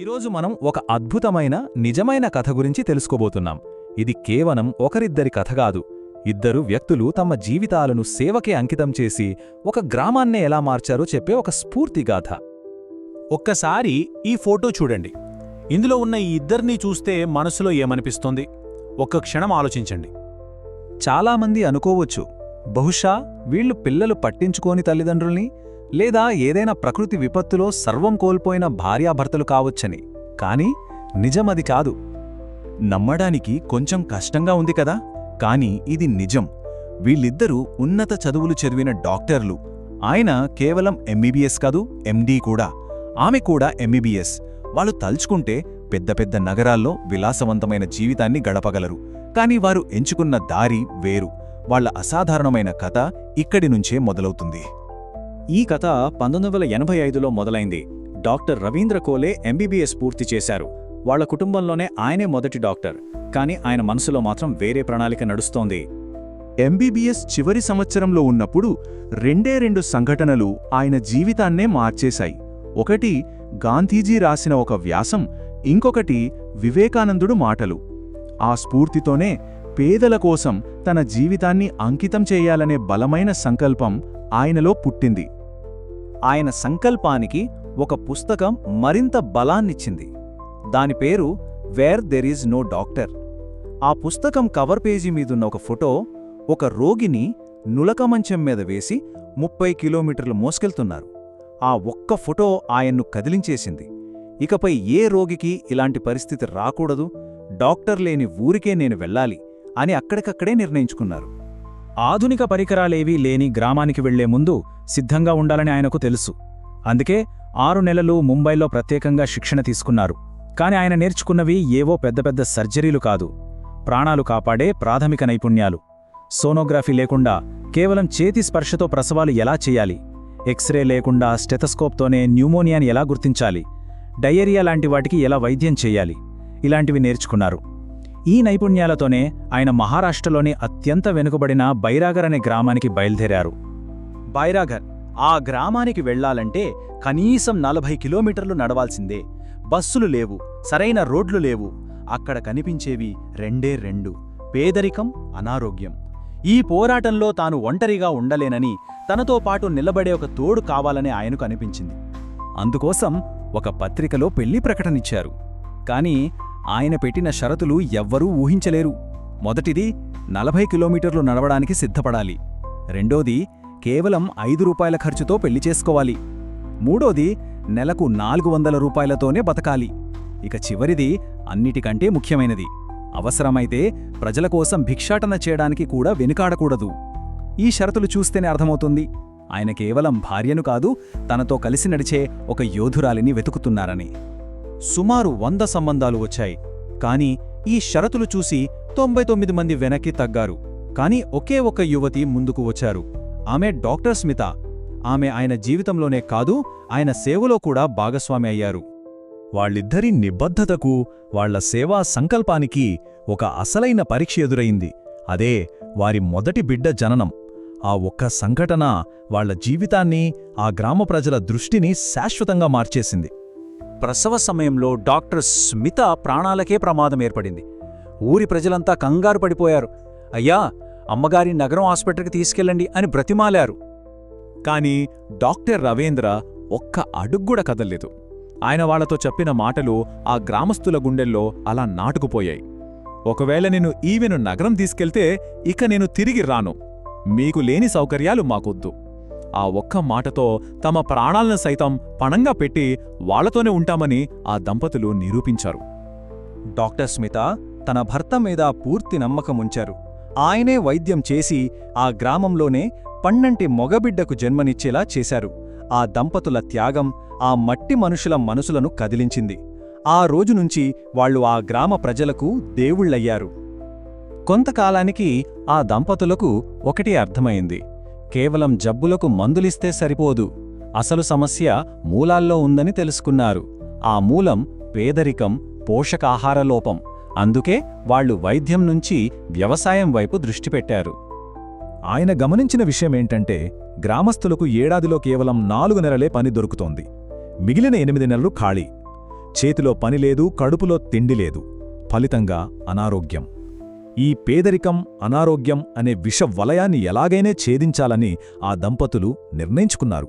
ఈరోజు మనం ఒక అద్భుతమైన నిజమైన కథ గురించి తెలుసుకోబోతున్నాం. ఇది కేవలం ఒకరిద్దరి కథ కాదు. ఇద్దరు వ్యక్తులు తమ జీవితాలను సేవకే అంకితం చేసి ఒక గ్రామాన్నే ఎలా మార్చారో చెప్పే ఒక స్ఫూర్తిగాథ ఒక్కసారి ఈ ఫోటో చూడండి. ఇందులో ఉన్న ఈ ఇద్దరినీ చూస్తే మనసులో ఏమనిపిస్తోంది? ఒక్క క్షణం ఆలోచించండి. చాలామంది అనుకోవచ్చు బహుశా వీళ్ళు పిల్లలు పట్టించుకోని తల్లిదండ్రుల్ని లేదా ఏదైనా ప్రకృతి విపత్తులో సర్వం కోల్పోయిన భార్యాభర్తలు కావచ్చని. కాని నిజమది కాదు. నమ్మడానికి కొంచెం కష్టంగా ఉంది కదా? కాని ఇది నిజం. వీళ్ళిద్దరూ ఉన్నత చదువులు చదివిన డాక్టర్లు. ఆయన కేవలం ఎంబీబీఎస్ కాదు ఎండీ కూడా. ఆమె కూడా ఎంబీబీఎస్ వాళ్ళు తలుచుకుంటే పెద్ద పెద్ద నగరాల్లో విలాసవంతమైన జీవితాన్ని గడపగలరు. కాని వారు ఎంచుకున్న దారి వేరు. వాళ్ళ అసాధారణమైన కథ ఇక్కడి నుంచే మొదలవుతుంది. ఈ కథ పంతొమ్మిది వందల ఎనభై ఐదులో మొదలైంది. డాక్టర్ రవీంద్ర కోలే ఎంబీబీఎస్ పూర్తి చేశారు. వాళ్ళ కుటుంబంలోనే ఆయనే మొదటి డాక్టర్. కానీ ఆయన మనసులో మాత్రం వేరే ప్రణాళిక నడుస్తోంది. ఎంబీబీఎస్ చివరి సంవత్సరంలో ఉన్నప్పుడు రెండే రెండు సంఘటనలు ఆయన జీవితాన్నే మార్చేశాయి. ఒకటి గాంధీజీ రాసిన ఒక వ్యాసం ఇంకొకటి వివేకానందుడు మాటలు. ఆ స్ఫూర్తితోనే పేదల కోసం తన జీవితాన్ని అంకితం చేయాలనే బలమైన సంకల్పం ఆయనలో పుట్టింది. ఆయన సంకల్పానికి ఒక పుస్తకం మరింత బలాన్నిచ్చింది. దాని పేరు where there is no doctor. ఆ పుస్తకం కవర్ పేజీ మీదున్న ఒక ఫోటో ఒక రోగిని నులకమంచం మీద వేసి ముప్పై కిలోమీటర్లు మోసుకెళ్తున్నారు. ఆ ఒక్క ఫోటో ఆయన్ను కదిలించేసింది. ఇకపై ఏ రోగికి ఇలాంటి పరిస్థితి రాకూడదు డాక్టర్ లేని ఊరికే నేను వెళ్ళాలి అని అక్కడికక్కడే నిర్ణయించుకున్నారు. ఆధునిక పరికరాలేవీ లేని గ్రామానికి వెళ్ళే ముందు సిద్ధంగా ఉండాలని ఆయనకు తెలుసు. అందుకే ఆరు నెలలు ముంబైలో ప్రత్యేకంగా శిక్షణ తీసుకున్నారు. కాని ఆయన నేర్చుకున్నవి ఏవో పెద్ద పెద్ద సర్జరీలు కాదు. ప్రాణాలు కాపాడే ప్రాథమిక నైపుణ్యాలు. సోనోగ్రఫీ లేకుండా కేవలం చేతి స్పర్శతో ప్రసవాలు ఎలా చేయాలి? ఎక్స్రే లేకుండా స్టెథస్కోప్తోనే న్యూమోనియాని ఎలా గుర్తించాలి? డయేరియా లాంటి వాటికి ఎలా వైద్యం చేయాలి? ఇలాంటివి నేర్చుకున్నారు. ఈ నైపుణ్యాలతోనే ఆయన మహారాష్ట్రలోని అత్యంత వెనుకబడిన బైరాగర్ అనే గ్రామానికి బయలుదేరారు. బైరాగర్ ఆ గ్రామానికి వెళ్ళాలంటే కనీసం నలభై కిలోమీటర్లు నడవాల్సిందే. బస్సులు లేవు సరైన రోడ్లు లేవు. అక్కడ కనిపించేవి రెండే రెండు పేదరికం అనారోగ్యం. ఈ పోరాటంలో తాను ఒంటరిగా ఉండలేనని తనతో పాటు నిలబడే ఒక తోడు కావాలని ఆయనకు అనిపించింది. అందుకోసం ఒక పత్రికలో పెళ్ళి ప్రకటనిచ్చారు కానీ ఆయన పెట్టిన షరతులు ఎవ్వరూ ఊహించలేరు. మొదటిది నలభై కిలోమీటర్లు నడవడానికి సిద్ధపడాలి. రెండోది కేవలం ఐదు రూపాయల ఖర్చుతో పెళ్ళి చేసుకోవాలి. మూడోది నెలకు నాలుగు వందల రూపాయలతోనే బతకాలి. ఇక చివరిది అన్నిటికంటే ముఖ్యమైనది. అవసరమైతే ప్రజల కోసం భిక్షాటన చేయడానికి కూడా వెనుకాడకూడదు. ఈ షరతులు చూస్తేనే అర్థమవుతుంది. ఆయన కేవలం భార్యను కాదు తనతో కలిసి నడిచే ఒక యోధురాలిని వెతుకుతున్నారని. సుమారు వంద సంబంధాలు వచ్చాయి. కాని ఈ షరతులు చూసి తొంభై తొమ్మిది మంది వెనక్కి తగ్గారు. కాని ఒకే ఒక యువతి ముందుకు వచ్చారు. ఆమె డాక్టర్ స్మిత. ఆమె ఆయన జీవితంలోనే కాదు ఆయన సేవలో కూడా భాగస్వామి అయ్యారు. వాళ్ళిద్దరి నిబద్ధతకు వాళ్ళ సేవా సంకల్పానికి ఒక అసలైన పరీక్ష ఎదురైంది. అదే వారి మొదటి బిడ్డ జననం. ఆ ఒక్క సంఘటన వాళ్ళ జీవితాన్ని ఆ గ్రామ ప్రజల దృష్టిని శాశ్వతంగా మార్చేసింది. ప్రసవ సమయంలో డాక్టర్ స్మిత ప్రాణాలకే ప్రమాదం ఏర్పడింది. ఊరి ప్రజలంతా కంగారు పడిపోయారు. అయ్యా అమ్మగారి నగరం ఆస్పత్రికి తీసుకెళ్ళండి అని బ్రతిమాలారు. కాని డాక్టర్ రవీంద్ర ఒక్క అడుగ్గూడ కదల్లేదు. ఆయన వాళ్ళతో చెప్పిన మాటలు ఆ గ్రామస్తుల గుండెల్లో అలా నాటుకుపోయాయి. ఒకవేళ నేను ఈవెను నగరం తీసుకెళ్తే ఇక నేను తిరిగి రాను. మీకు లేని సౌకర్యాలు మాకొద్దు. ఆ ఒక్క మాటతో తమ ప్రాణాలను సైతం పణంగా పెట్టి వాళ్ళతోనే ఉంటామని ఆ దంపతులు నిరూపించారు. డాక్టర్ స్మిత తన భర్త మీద పూర్తి నమ్మకముంచారు ఆయనే వైద్యం చేసి ఆ గ్రామంలోనే పన్నంటి మొగబిడ్డకు జన్మనిచ్చేలా చేశారు. ఆ దంపతుల త్యాగం ఆ మట్టి మనుషుల మనసులను కదిలించింది. ఆ రోజు నుంచి వాళ్ళు ఆ గ్రామ ప్రజలకు దేవుళ్ళయ్యారు. కొంతకాలానికి ఆ దంపతులకు ఒకటి అర్థమైంది. కేవలం జబ్బులకు మందులిస్తే సరిపోదు. అసలు సమస్య మూలాల్లో ఉందని తెలుసుకున్నారు. ఆ మూలం పేదరికం పోషకాహార లోపం. అందుకే వాళ్ళు వైద్యం నుంచి వ్యవసాయం వైపు దృష్టి పెట్టారు. ఆయన గమనించిన విషయమేంటంటే గ్రామస్తులకు ఏడాదిలో కేవలం నాలుగు నెలలే పని దొరుకుతోంది. మిగిలిన ఎనిమిది నెలలు ఖాళీ. చేతిలో పనిలేదు కడుపులో తిండి లేదు. ఫలితంగా అనారోగ్యం. ఈ పేదరికం అనారోగ్యం అనే విష వలయాన్ని ఎలాగైనా ఛేదించాలని ఆ దంపతులు నిర్ణయించుకున్నారు.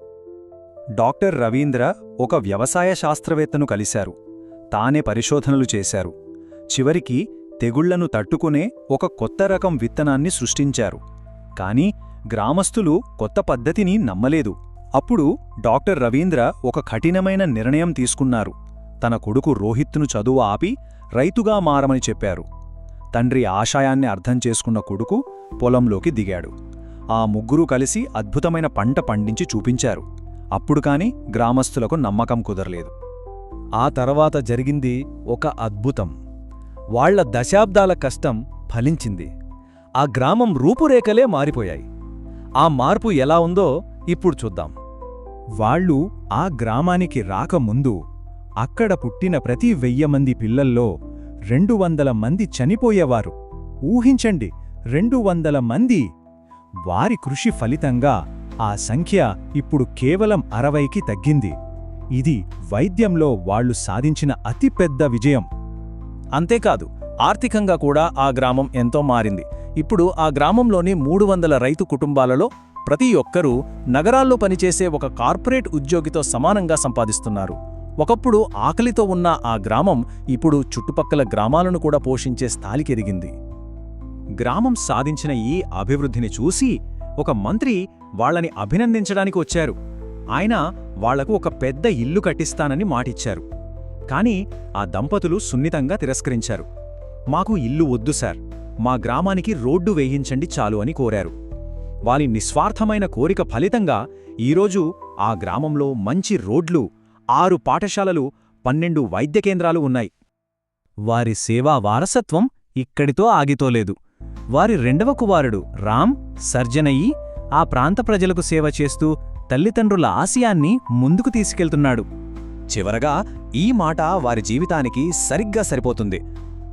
డాక్టర్ రవీంద్ర ఒక వ్యవసాయ శాస్త్రవేత్తను కలిశారు. తానే పరిశోధనలు చేశారు. చివరికి తెగుళ్ళను తట్టుకునే ఒక కొత్త రకం విత్తనాన్ని సృష్టించారు. కాని గ్రామస్తులు కొత్త పద్ధతిని నమ్మలేదు. అప్పుడు డాక్టర్ రవీంద్ర ఒక కఠినమైన నిర్ణయం తీసుకున్నారు. తన కొడుకు రోహిత్ను చదువు ఆపి రైతుగా మారమని చెప్పారు. తండ్రి ఆశయాన్ని అర్థం చేసుకున్న కొడుకు పొలంలోకి దిగాడు. ఆ ముగ్గురూ కలిసి అద్భుతమైన పంట పండించి చూపించారు. అప్పుడు కాని గ్రామస్తులకు నమ్మకం కుదరలేదు. ఆ తర్వాత జరిగింది ఒక అద్భుతం. వాళ్ళ దశాబ్దాల కష్టం ఫలించింది. ఆ గ్రామం రూపురేఖలే మారిపోయాయి. ఆ మార్పు ఎలా ఉందో ఇప్పుడు చూద్దాం. వాళ్ళు ఆ గ్రామానికి రాకముందు అక్కడ పుట్టిన ప్రతి వెయ్యమంది పిల్లల్లో రెండు వందల మంది చనిపోయేవారు. ఊహించండి రెండు వందల మంది. వారి కృషి ఫలితంగా ఆ సంఖ్య ఇప్పుడు కేవలం అరవైకి తగ్గింది. ఇది వైద్యంలో వాళ్ళు సాధించిన అతిపెద్ద విజయం. అంతేకాదు ఆర్థికంగా కూడా ఆ గ్రామం ఎంతో మారింది. ఇప్పుడు ఆ గ్రామంలోని మూడు వందల రైతు కుటుంబాలలో ప్రతి ఒక్కరూ నగరాల్లో పనిచేసే ఒక కార్పొరేట్ ఉద్యోగితో సమానంగా సంపాదిస్తున్నారు. ఒకప్పుడు ఆకలితో ఉన్న ఆ గ్రామం ఇప్పుడు చుట్టుపక్కల గ్రామాలను కూడా పోషించే స్థాయికెదిగింది గ్రామం సాధించిన ఈ అభివృద్ధిని చూసి ఒక మంత్రి వాళ్ళని అభినందించడానికి వచ్చారు. ఆయన వాళ్ళకు ఒక పెద్ద ఇల్లు కట్టిస్తానని మాటిచ్చారు. కాని ఆ దంపతులు సున్నితంగా తిరస్కరించారు. మాకు ఇల్లు వద్దు సార్. మా గ్రామానికి రోడ్డు వేయించండి చాలు అని కోరారు. వారి నిస్వార్థమైన కోరిక ఫలితంగా ఈరోజు ఆ గ్రామంలో మంచి రోడ్లు ఆరు పాఠశాలలు పన్నెండు వైద్య కేంద్రాలు ఉన్నాయి. వారి సేవా వారసత్వం ఇక్కడితో ఆగితోలేదు. వారి రెండవ కుమారుడు రామ్ సర్జనయ్యి ఆ ప్రాంత ప్రజలకు సేవ చేస్తూ తల్లిదండ్రుల ఆశయాన్ని ముందుకు తీసుకెళ్తున్నాడు. చివరగా ఈ మాట వారి జీవితానికి సరిగ్గా సరిపోతుంది.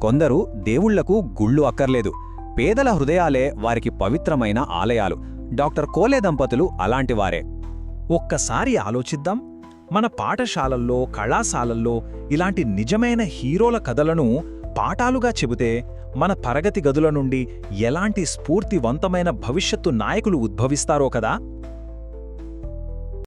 కొందరు దేవుళ్ళకు గుళ్ళు అక్కర్లేదు. పేదల హృదయాలే వారికి పవిత్రమైన ఆలయాలు. డాక్టర్ కోలే దంపతులు అలాంటివారే ఒక్కసారి ఆలోచిద్దాం మన పాఠశాలల్లో కళాశాలల్లో ఇలాంటి నిజమైన హీరోల కథలను పాఠాలుగా చెబితే మన తరగతి గదుల నుండి ఎలాంటి స్ఫూర్తివంతమైన భవిష్యత్తు నాయకులు ఉద్భవిస్తారో కదా?